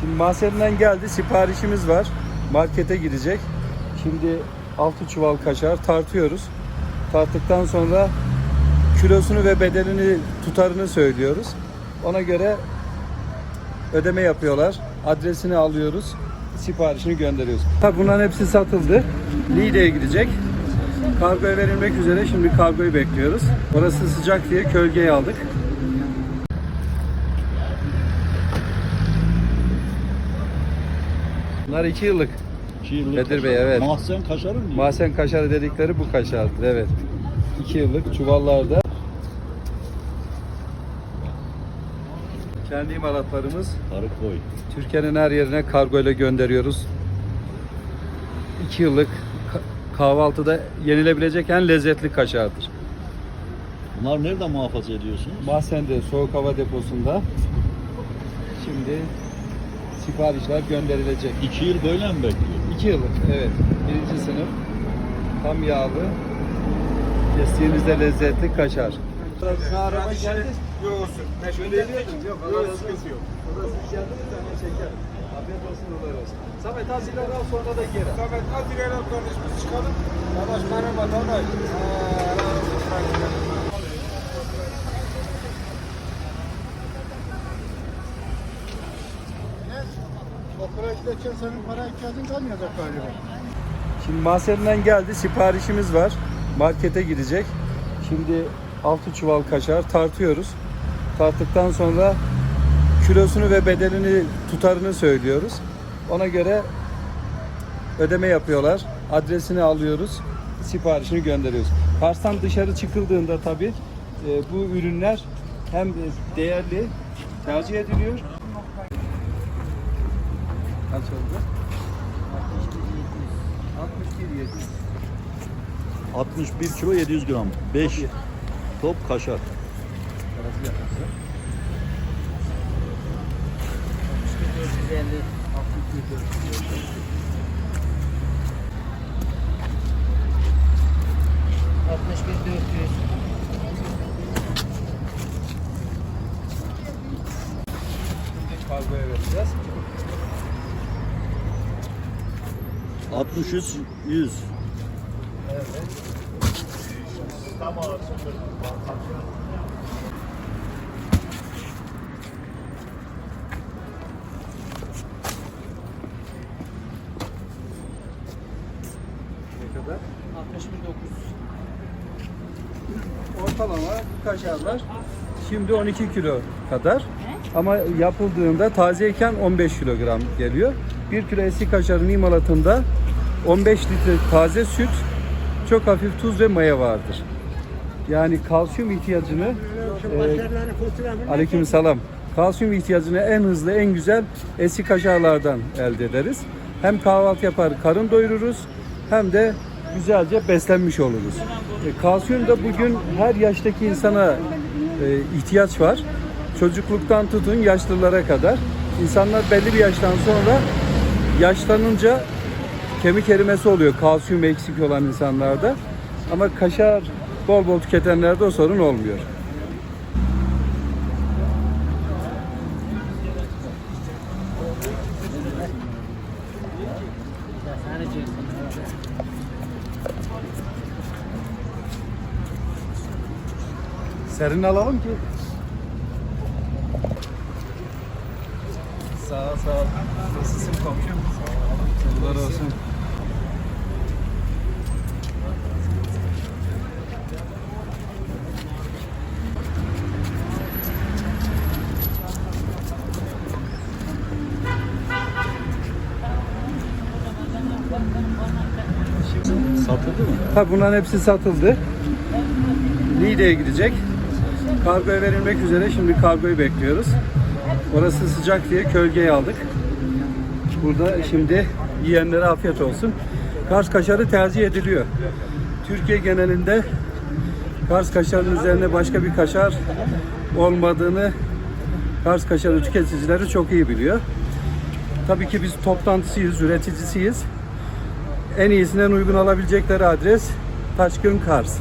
Şimdi Mahsen'den geldi. Siparişimiz var. Markete gidecek. Şimdi 6 çuval kaşar tartıyoruz. Tarttıktan sonra kilosunu ve bedelini tutarını söylüyoruz. Ona göre ödeme yapıyorlar. Adresini alıyoruz. Siparişini gönderiyoruz. Tabi bunların hepsi satıldı. Niğde'ye gidecek. Kargoya verilmek üzere. Şimdi kargoyu bekliyoruz. Orası sıcak diye kölgeye aldık. Bunlar 2 yıllık. İki yıllık Bedir kaşar. Bey, evet. Mahzen kaşarı mı? Mahsen kaşarı dedikleri bu kaşardır. Evet. 2 yıllık çuvallarda. Kendi imalatlarımız Karı koy. Türkiye'nin her yerine kargo ile gönderiyoruz. 2 yıllık ka- kahvaltıda yenilebilecek en lezzetli kaşardır. Bunlar nerede muhafaza ediyorsunuz? Mahsen'de soğuk hava deposunda şimdi siparişler gönderilecek. İki yıl böyle mi bekliyor? 2 yıllık evet. Birinci sınıf tam yağlı kestiğimizde lezzetli kaşar. Araba geldi. Yoğursun. Meşgul ediyordum. Yok, Allah'a sıkıntı yok. Burası geldi bir tane şeker. Afiyet olsun uğurlar olsun. Samet Aziler al sonra da geri. Samet hadi ileri konuş biz çıkalım. Yavaş merhaba Donay. Okula giderken senin para ihtiyacın kalmayacak galiba. Şimdi Mahsen'den geldi. Siparişimiz var. Markete gidecek. Şimdi 6 çuval kaşar tartıyoruz. Tarttıktan sonra kilosunu ve bedelini tutarını söylüyoruz. Ona göre ödeme yapıyorlar. Adresini alıyoruz. Siparişini gönderiyoruz. Kars'tan dışarı çıkıldığında tabii e, bu ürünler hem değerli tercih ediliyor. Kaç oldu? 61 700. 61 kilo 700 gram. 5 top kaşar. Parası yaparsa. 450 61 400 Şimdi kargoya vereceğiz. 63 100. Ne kadar? 61 900 Ortalama bu kaşarlar şimdi 12 kilo kadar ama yapıldığında tazeyken 15 kilogram geliyor. 1 kilo eski kaşarın imalatında 15 litre taze süt, çok hafif tuz ve maya vardır. Yani kalsiyum ihtiyacını e, aleyküm selam. Kalsiyum ihtiyacını en hızlı, en güzel eski kaşarlardan elde ederiz. Hem kahvaltı yapar, karın doyururuz hem de güzelce beslenmiş oluruz. E, kalsiyum da bugün her yaştaki insana e, ihtiyaç var. Çocukluktan tutun yaşlılara kadar. İnsanlar belli bir yaştan sonra yaşlanınca kemik erimesi oluyor kalsiyum eksik olan insanlarda. Ama kaşar bol bol tüketenlerde o sorun olmuyor. Serin alalım ki. Sağ ol, sağ ol. Nasılsın komşum? Sağ ol. olsun. Satıldı mı? Tabi bunların hepsi satıldı. Niğde'ye gidecek. Kargoya verilmek üzere. Şimdi kargoyu bekliyoruz. Orası sıcak diye kölgeye aldık. Burada şimdi yiyenlere afiyet olsun. Kars kaşarı tercih ediliyor. Türkiye genelinde Kars kaşarının üzerine başka bir kaşar olmadığını Kars kaşarı tüketicileri çok iyi biliyor. Tabii ki biz toplantısıyız, üreticisiyiz. En iyisinden uygun alabilecekleri adres Taşkın Kars.